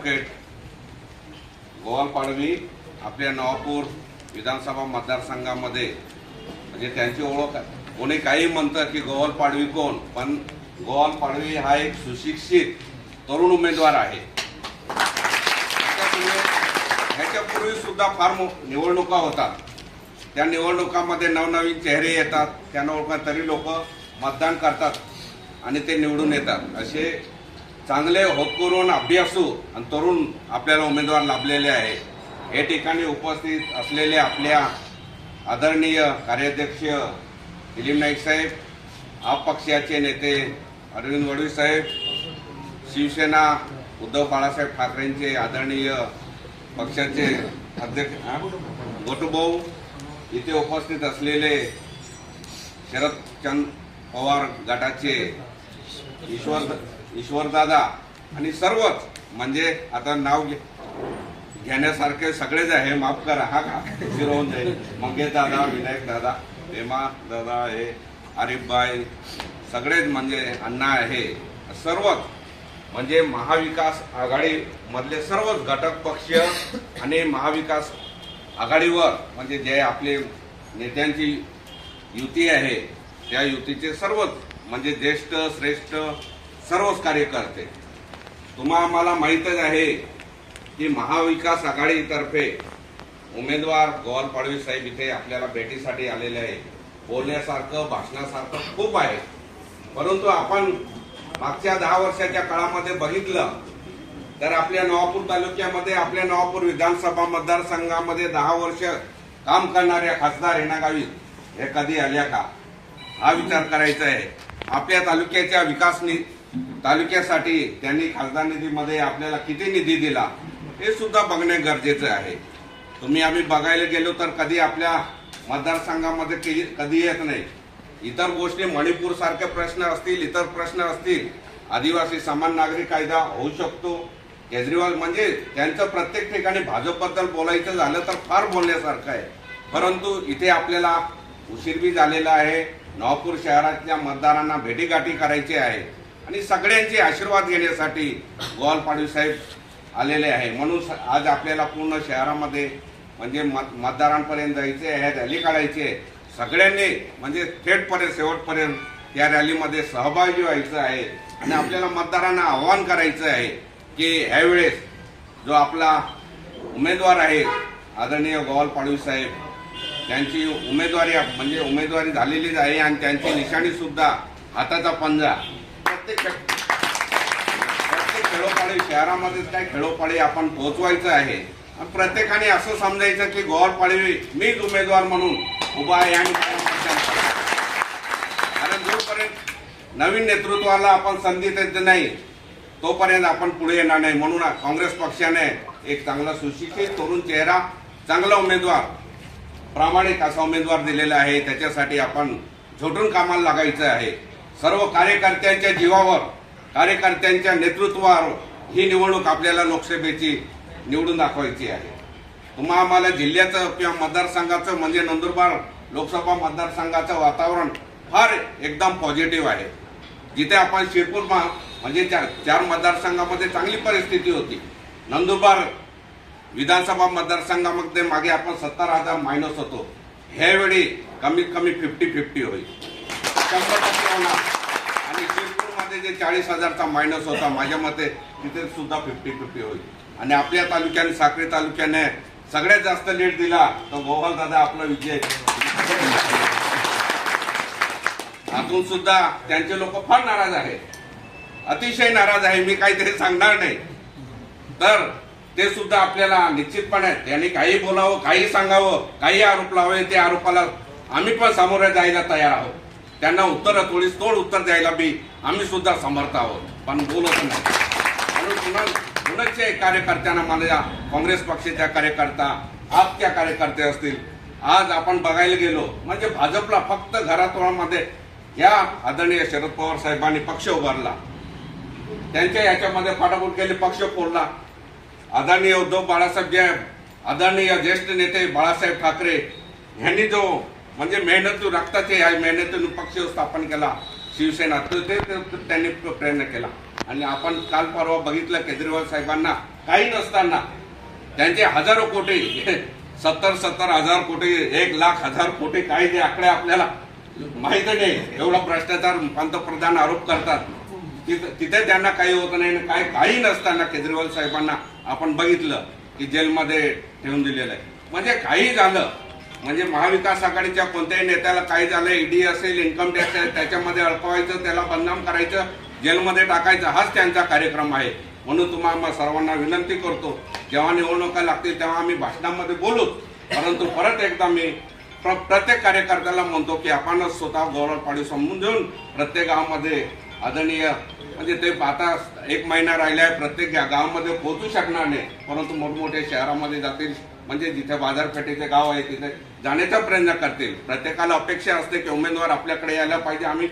Advocate Goval Padvi आपल्या नवापूर विधानसभा मतदारसंघामध्ये. म्हणजे त्यांची ओळख आहे. कोणी काही म्हणतं की गोवाल पाडवी कोण पण गोवाल पाडवी हा एक सुशिक्षित तरुण उमेदवार आहे. ह्याच्यापूर्वी सुद्धा फार निवडणुका होतात. त्या निवडणुकामध्ये नवनवीन चेहरे येतात. त्यांना ओळखा तरी लोक मतदान करतात आणि ते निवडून येतात. असे चांगले होतकरून अभ्यासू आणि तरुण आपल्याला उमेदवार लाभलेले आहे. हे ठिकाणी उपस्थित असलेले आपल्या आदरणीय कार्याध्यक्ष दिलीप नाईक साहेब आप पक्षाचे नेते अरविंद वडवी साहेब शिवसेना उद्धव बाळासाहेब ठाकरेंचे आदरणीय पक्षाचे अध्यक्ष गोटूभाऊ इथे उपस्थित असलेले शरदचंद पवार गटाचे ईश्वर ईश्वरदादा आणि सर्वच. म्हणजे आता नाव घे- घेण्यासारखे सगळेच आहे माफ करा हा का? फिरवून जाईल. मंगेश दादा विनायक दादा हेमा दादा हे आरिफबाई सगळेच म्हणजे अण्णा आहे सर्वच. म्हणजे महाविकास आघाडीमधले सर्वच घटक पक्ष आणि महाविकास आघाडीवर म्हणजे जे आपले नेत्यांची युती आहे त्या युतीचे सर्वच म्हणजे ज्येष्ठ श्रेष्ठ सर्वच कार्यकर्ते तुम्हा आम्हाला माहीतच आहे की महाविकास आघाडीतर्फे उमेदवार गोवाल पाडवी साहेब इथे आपल्याला भेटीसाठी आलेले आहे बोलण्यासारखं भाषणासारखं खूप आहे. परंतु आपण मागच्या दहा वर्षाच्या काळामध्ये बघितलं तर आपल्या नवापूर तालुक्यामध्ये आपल्या नवापूर विधानसभा मतदारसंघामध्ये दहा वर्ष काम करणाऱ्या खासदार हेना हे कधी आल्या का? हा विचार करायचा आहे. आपल्या तालुक्याच्या विकास तालुक्यासाठी त्यांनी खासदार निधीमध्ये आपल्याला किती निधी दिला हे सुद्धा बघणे गरजेचं आहे. तुम्ही आम्ही बघायला गेलो तर कधी आपल्या मतदारसंघामध्ये कधी येत नाही. इतर गोष्टी मणिपूर सारखे प्रश्न असतील इतर प्रश्न असतील आदिवासी समान नागरिक कायदा होऊ शकतो. केजरीवाल म्हणजे त्यांचं प्रत्येक ठिकाणी भाजपबद्दल बोलायचं झालं तर फार बोलण्यासारखं आहे. परंतु इथे आपल्याला उशीर बी झालेला आहे. नवापूर शहरातल्या मतदारांना भेटीगाठी करायची आहे. आणि सगळ्यांचे आशीर्वाद घेण्यासाठी ग्वालपाडवी साहेब आलेले आहे. म्हणून आज आपल्याला पूर्ण शहरामध्ये म्हणजे मत मतदारांपर्यंत जायचे आहे रॅली काढायची आहे. सगळ्यांनी म्हणजे थेटपर्यंत शेवटपर्यंत या रॅलीमध्ये सहभागी व्हायचं आहे. आणि आपल्याला मतदारांना आव्हान करायचं आहे की ह्यावेळेस जो आपला उमेदवार आहे आदरणीय गवालपाडवी साहेब त्यांची उमेदवारी म्हणजे उमेदवारी झालेलीच आहे आणि त्यांची निशाणीसुद्धा हाताचा पंजा. प्रत्येक प्रत्येक खेळोपाडी शहरामध्ये काय खेळोपाडी आपण पोहोचवायचं आहे? आणि प्रत्येकाने असं समजायचं की गोवाल पाडवी मीच उमेदवार म्हणून उभा आहे आणि कारण जोपर्यंत नवीन नेतृत्वाला आपण संधी देत नाही तोपर्यंत आपण पुढे येणार नाही. म्हणून काँग्रेस पक्षाने एक चांगला सुशिक्षित तरुण चेहरा चांगला उमेदवार प्रामाणिक असा उमेदवार दिलेला आहे. त्याच्यासाठी आपण झोटून कामाला लागायचं आहे. सर्व कार्यकर्त्यांच्या जीवावर कार्यकर्त्यांच्या नेतृत्वावर ही निवडणूक आपल्याला लोकसभेची निवडून दाखवायची आहे. तुम्हा आम्हाला जिल्ह्याचं किंवा मतदारसंघाचं म्हणजे नंदुरबार लोकसभा मतदारसंघाचं वातावरण फार एकदम पॉझिटिव्ह आहे. जिथे आपण शिरपूर मा- म्हणजे चार चार मतदारसंघामध्ये चांगली परिस्थिती होती. नंदुरबार विधानसभा मतदारसंघामध्ये मागे आपण सत्तर हजार मायनस होतो. ह्यावेळी कमीत कमी फिफ्टी फिफ्टी होईल. शंभर टक्के होणार. आणि शिरपूरमध्ये जे चाळीस हजारचा मायनस होता माझ्या मते तिथे सुद्धा फिफ्टी फिफ्टी होईल. आणि आपल्या तालुक्याने साखरे तालुक्याने सगळ्यात जास्त लीड दिला तर गोपाल दादा आपला विजय. आतून सुद्धा त्यांचे लोक फार नाराज आहेत. अतिशय नाराज आहे मी काहीतरी सांगणार नाही. तर ते सुद्धा आपल्याला निश्चितपणे त्यांनी काही बोलावं काही सांगावं काही आरोप लावावे ते आरोपाला आम्ही पण सामोरे जायला तयार आहोत. त्यांना उत्तर थोडी तोड उत्तर द्यायला बी? आम्ही सुद्धा समर्थ आहोत. पण बोलत नाही. म्हणून पुन्हा पुण्याचे कार्यकर्त्यांना माझ्या काँग्रेस पक्षाच्या कार्यकर्ता आपच्या कार्यकर्ते असतील. आज आपण बघायला गेलो म्हणजे भाजपला फक्त घरातोळामध्ये या आदरणीय शरद पवार साहेबांनी पक्ष उभारला. त्यांच्या याच्यामध्ये पाठापूट केले पक्ष फोडला. आदरणीय उद्धव बाळासाहेब जे आदरणीय ज्येष्ठ नेते बाळासाहेब ठाकरे यांनी जो म्हणजे मेहनत रक्ताचे आहे मेहनतीतून पक्ष स्थापन केला शिवसेना. तर ते त्यांनी प्रयत्न केला. आणि आपण काल परवा बघितलं केजरीवाल साहेबांना काही नसताना त्यांचे हजारो कोटी सत्तर सत्तर हजार कोटी एक लाख हजार कोटी काही जे आकडे आपल्याला माहीत नाही एवढा भ्रष्टाचार पंतप्रधान आरोप करतात. तिथे त्यांना काही होत नाही आणि काय काही नसताना केजरीवाल साहेबांना आपण बघितलं की जेलमध्ये ठेवून दिलेलं आहे. म्हणजे काही झालं म्हणजे महाविकास आघाडीच्या कोणत्याही नेत्याला काही झालं ईडी असेल इन्कम टॅक्स असेल त्याच्यामध्ये अडकवायचं त्याला बदनाम करायचं जेलमध्ये टाकायचं हाच त्यांचा कार्यक्रम आहे. म्हणून तुम्हाला सर्वांना विनंती करतो जेव्हा निवडणुका लागतील तेव्हा आम्ही भाषणामध्ये बोलूच परंतु परत एकदा मी प्र- प्रत्येक कार्यकर्त्याला म्हणतो की आपणच स्वतः गौरव पाडी समजून देऊन प्रत्येक गावामध्ये आदरणीय म्हणजे ते आता एक महिना राहिला आहे प्रत्येक गावामध्ये पोहोचू शकणार नाही. परंतु मोठमोठ्या शहरामध्ये जातील. म्हणजे जिथे बाजारपेठेचे गाव आहे तिथे जाण्याचा प्रयत्न करतील. प्रत्येकाला अपेक्षा असते की उमेदवार आपल्याकडे यायला पाहिजे. आम्ही